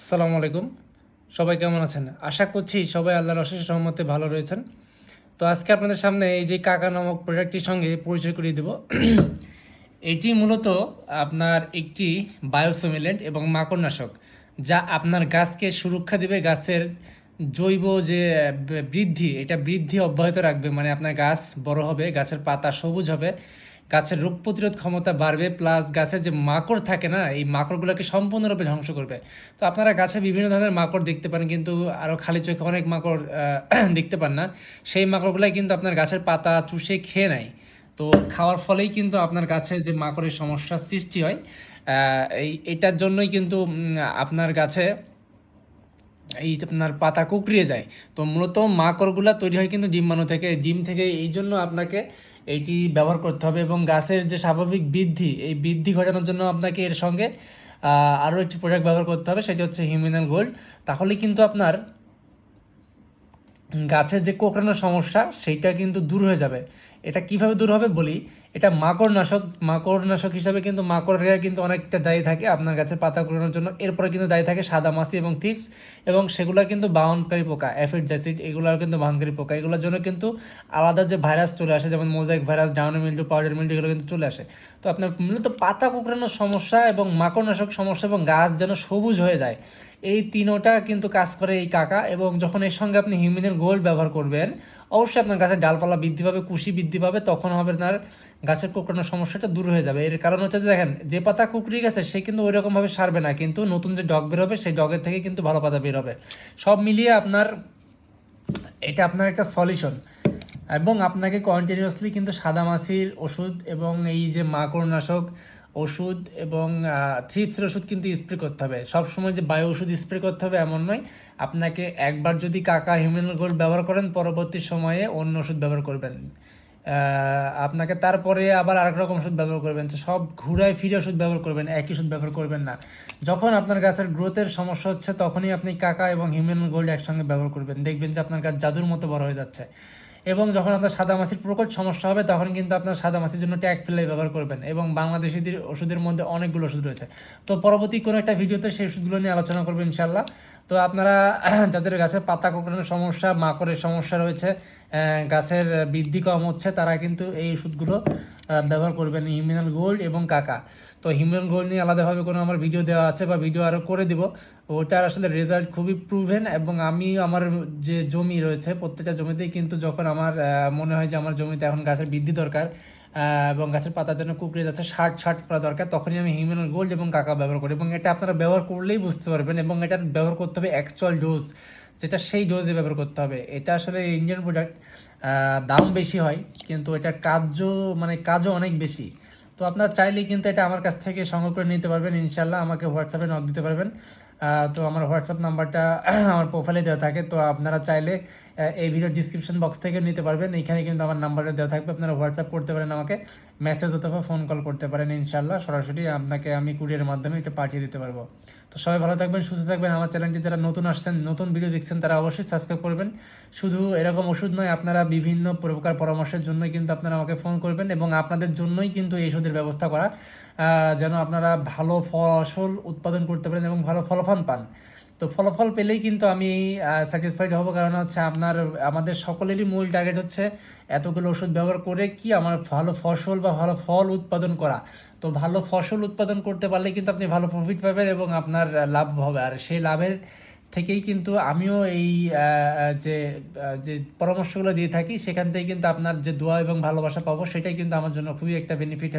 আসসালামু আলাইকুম। সবাই কেমন আছেন? আশা করছি সবাই আল্লাহর অশেষ রহমতে ভালো রয়েছেন। তো আজকে আপনাদের সামনে এই যে কাকা নামক প্রোডাক্টটির সঙ্গে পরিচয় করিয়ে দেব। এটি মূলত আপনার একটি বায়োসিমিলেন্ট এবং মাকড়নাশক, যা আপনার গাছকে সুরক্ষা দেবে, গাছের জৈব যে বৃদ্ধি, এটা বৃদ্ধি অব্যাহত রাখবে। মানে আপনার গাছ বড় হবে, গাছের পাতা সবুজ হবে, গাছের রোগ প্রতিরোধ ক্ষমতা বাড়বে, প্লাস গাছের যে মাকড় থাকে না, এই মাকড়গুলোকে সম্পূর্ণরূপে ধ্বংস করবে। তো আপনারা গাছে বিভিন্ন ধরনের মাকড় দেখতে পারেন কিন্তু আরও খালি চোখে অনেক মাকড় দেখতে পান না। সেই মাকড়গুলাই কিন্তু আপনার গাছের পাতা চুষে খেয়ে নেয়। তো খাওয়ার ফলেই কিন্তু আপনার গাছে যে মাকড়ের সমস্যার সৃষ্টি হয় এই, এটার জন্যই কিন্তু আপনার গাছে এই আপনার পাতা কুকড়িয়ে যায়, তো মূলত মাকড়গুলা তৈরি হয় কিন্তু ডিম্বাণু থেকে। ডিম থেকে এই জন্য আপনাকে এইটি ব্যবহার করতে হবে এবং গাছের যে স্বাভাবিক বৃদ্ধি, এই বৃদ্ধি ঘটানোর জন্য আপনাকে এর সঙ্গে আরও একটি প্রোডাক্ট ব্যবহার করতে হবে, সেটি হচ্ছে হিউম্যান গোল্ড তাহলে কিন্তু আপনার গাছের যে কোঁকড়ানোর সমস্যা, সেইটা কিন্তু দূর হয়ে যাবে। এটা কীভাবে দূর হবে বলি, এটা মাকড়নাশক মাকড়নাশক হিসাবে কিন্তু মাকড়েরা কিন্তু অনেকটা দায়ী থাকে আপনার গাছের পাতা কুড়ানোর জন্য। এরপরে কিন্তু দায়ী থাকে সাদা মাছি এবং টিপস এবং সেগুলো কিন্তু বাহনকারী পোকা, অ্যাফিড, জ্যাসিড এগুলো কিন্তু বাহনকারী পোকা। এগুলোর জন্য কিন্তু আলাদা যে ভাইরাস চলে আসে, যেমন mosaic virus, downy mildew powder mildew এগুলো কিন্তু চলে আসে। তো আপনার মূলত পাতা কুকড়ানোর সমস্যা এবং মাকড়নাশক সমস্যা এবং গাছ যেন সবুজ হয়ে যায়। এই তিনোটা কিন্তু কাজ করে এই কাকা এবং যখন এর সঙ্গে আপনি হিউমিনের গোল্ড ব্যবহার করবেন, অবশ্যই আপনার গাছের ডালপালা বৃদ্ধি পাবে, কুশি বৃদ্ধি পাবে, তখন হবে আপনার গাছের কুকড়ানোর সমস্যাটা দূর হয়ে যাবে। এর কারণ হচ্ছে যে দেখেন, যে পাতা কুকড়িয়ে গেছে, সে কিন্তু ওই রকমভাবে সারবে না, কিন্তু নতুন যে ডগ বেরোবে সেই ডগের থেকে কিন্তু ভালো পাতা বের হবে। সব মিলিয়ে আপনার, এটা আপনার একটা সলিউশন। এবং আপনাকে কন্টিনিউয়াসলি কিন্তু সাদামাছির ওষুধ এবং এই যে মাকড়নাশক ওষুধ এবং থ্রিপসের ওষুধ কিন্তু স্প্রে করতে হবে। সবসময় যে বায়ু ওষুধ স্প্রে করতে হবে এমন নয়। আপনাকে একবার যদি কাকা হিউম্যান গোল্ড ব্যবহার করেন, পরবর্তী সময়ে অন্য ওষুধ ব্যবহার করবেন। আপনাকে তারপরে আবার আরেক রকম ওষুধ ব্যবহার করবেন সব ঘুরায় ফিরে ওষুধ ব্যবহার করবেন, একই ওষুধ ব্যবহার করবেন না। যখন আপনার গাছের গ্রোথের সমস্যা হচ্ছে, তখনই আপনি কাকা এবং হিউম্যান গোল্ড একসঙ্গে ব্যবহার করবেন। দেখবেন যে আপনার গাছ জাদুর মতো বড় হয়ে যাচ্ছে। এবং যখন আপনার সাদা মাছির প্রকট সমস্যা হবে, তখন কিন্তু আপনার সাদা মাছির জন্য ট্যাগ ফিলাই ব্যবহার করবেন এবং বাংলাদেশিদের ওষুধের মধ্যে অনেকগুলো ওষুধ রয়েছে। তো পরবর্তী কোনো একটা ভিডিওতে সেই ওষুধগুলো নিয়ে আলোচনা করবেন ইনশাল্লাহ তো আপনারা, যাদের গাছে পাতা কোকড়ানোর সমস্যা, মাকড়ের সমস্যা রয়েছে গাছের বৃদ্ধি কম হচ্ছে, তারা কিন্তু এই ওষুধগুলো ব্যবহার করবেন। হিউম্যানাল গোল্ড এবং কাকা। তো হিউম্যান গোল্ড নিয়ে আলাদাভাবে কোনো আমার ভিডিও দেওয়া আছে বা ভিডিও আরও করে দিব। ওটার আসলে রেজাল্ট খুবই প্রুভেন এবং আমি আমার যে জমি রয়েছে, প্রত্যেকটা জমিতেই কিন্তু যখন আমার মনে হয় যে আমার জমিতে এখন গাছের বৃদ্ধি দরকার এবং গাছের পাতার জন্য কুকড়ে যাচ্ছে শার্ট শার্ট করা দরকার, তখনই আমি হিউম্যান গোল্ড এবং কাকা ব্যবহার করি। এবং এটা আপনারা ব্যবহার করলেই বুঝতে পারবেন এবং এটা ব্যবহার করতে হবে অ্যাকচুয়াল ডোজ যেটা সেই ডোজে ব্যবহার করতে হবে। এটা আসলে ইন্ডিয়ান প্রোডাক্ট দাম বেশি হয়, কিন্তু এটার কাজও মানে কাজও অনেক বেশি। তো আপনারা চাইলেই কিন্তু এটা আমার কাছ থেকে সংগ্রহ করে নিতে পারবেন ইনশাল্লাহ আমাকে হোয়াটসঅ্যাপে নক দিতে পারবেন। তো আমার হোয়াটসঅ্যাপ নাম্বারটা আমার প্রোফাইলে দেওয়া থাকে, তো আপনারা চাইলে এই ভিডিও ডিসক্রিপশন বক্স থেকে নিতে পারবেন। এইখানে কিন্তু আমার নাম্বারটা দেওয়া থাকবে, আপনারা হোয়াটসঅ্যাপ করতে পারেন আমাকে। মেসেজ অথবা ফোন কল করতে পারেন ইনশাল্লাহ সরাসরি আপনাকে আমি কুরিয়ারের মাধ্যমে এটা পাঠিয়ে দিতে পারব। তো সবাই ভালো থাকবেন, সুস্থ থাকবেন। আমার চ্যানেলটি যারা নতুন আসছেন, নতুন ভিডিও দেখছেন, তারা অবশ্যই সাবস্ক্রাইব করবেন। শুধু এরকম ওষুধ নয়, আপনারা বিভিন্ন প্রকার পরামর্শের জন্যই কিন্তু আপনারা আমাকে ফোন করবেন এবং আপনাদের জন্যই কিন্তু এই ওষুধের ব্যবস্থা করা যেন আপনারা ভালো ফসল উৎপাদন করতে পারেন এবং ভালো ফলাফল পান। তো ফলাফল পেলেই কিন্তু আমি স্যাটিসফাইড হব। কারণ হচ্ছে আপনার, আমাদের সকলেরই মূল টার্গেট হচ্ছে এতগুলো ওষুধ ব্যবহার করে কি আমার ভালো ফসল বা ভালো ফল উৎপাদন করা। তো ভালো ফসল উৎপাদন করতে পারলে কিন্তু আপনি ভালো প্রফিট পাবেন এবং আপনার লাভ হবে। আর সেই লাভের থেকেই কিন্তু আমিও এই যে যে পরামর্শগুলো দিয়ে থাকি, সেখান থেকে কিন্তু আপনার যে দোয়া এবং ভালোবাসা পাবো, সেটাই কিন্তু আমার জন্য খুবই একটা বেনিফিট